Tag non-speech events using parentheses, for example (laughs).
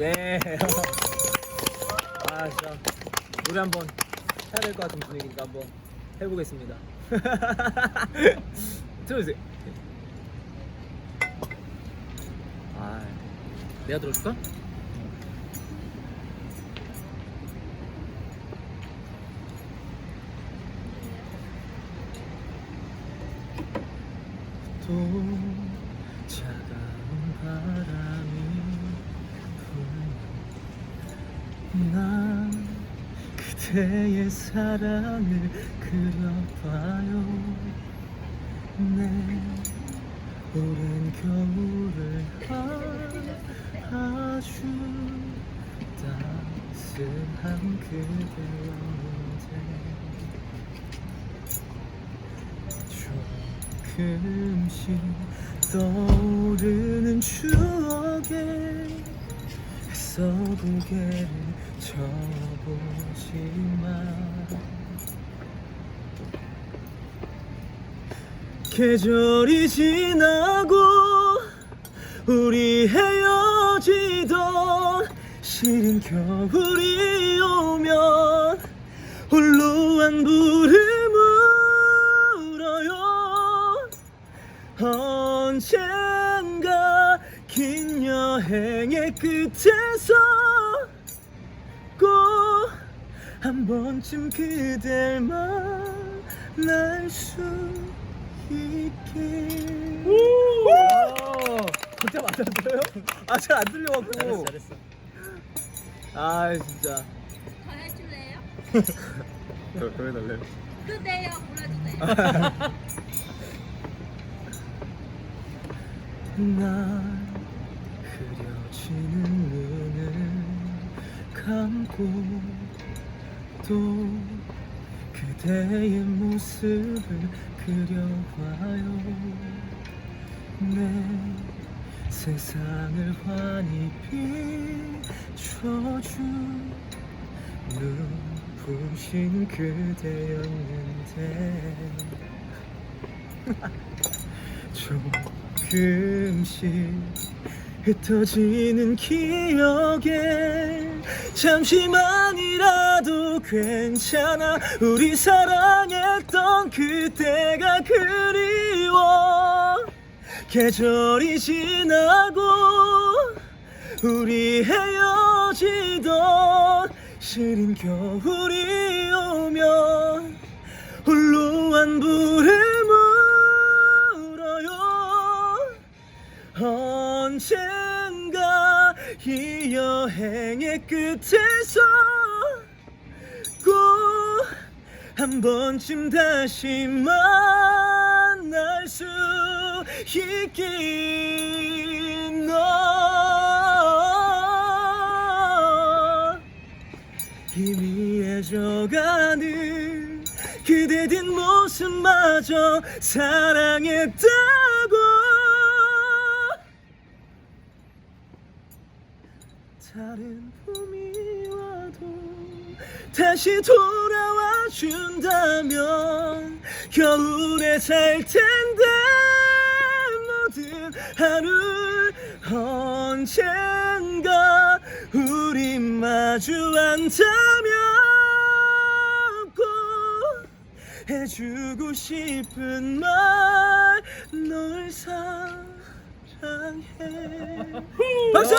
네. (laughs) 아 진짜 노래 한번 해야 될 것 같은 분위기니까 한번 해보겠습니다. (laughs) 틀어주세요. 아, 내가 들어줄까? 또 차가운 바람이 불면 난 그대의 사랑을 그려봐요. 내 오랜 겨울을 아- 아주 따스한 그대였는데 조금씩 떠오르는 추억에 애써 고개를 져보지만 계절이 지나고 우리 헤어지던 시린 겨울이 오면 홀로 한 불을 물어요. 긴 여행의 끝에서 꼭 한 번쯤 그댈 만날 수 있게 진짜 맞았어요? 아 잘 안 들려갖고 잘했어. 아 진짜 더 해줄래요? 더, (laughs) 더 해달래요? 그대여 불러주세요. 난 (laughs) 감고 또 그대의 모습을 그려봐요. 내 세상을 환히 비춰준 눈부신 그대였는데 (laughs) 조금씩 흩어지는 기억에 잠시만이라도 괜찮아. 우리 사랑했던 그때가 그리워. 계절이 지나고 우리 헤어지던 시린 겨울이 오면 홀로 한불 이 여행의 끝에서 꼭 한 번쯤 다시 만날 수 있긴 너. 희미해져가는 그대 뒷모습마저 사랑했다고 다른 봄이 와도 다시 돌아와 준다면 겨울에 살 텐데 모든 하루 언젠가 우리 마주 안다면 꼭 해주고 싶은 말 널 사랑해 박수!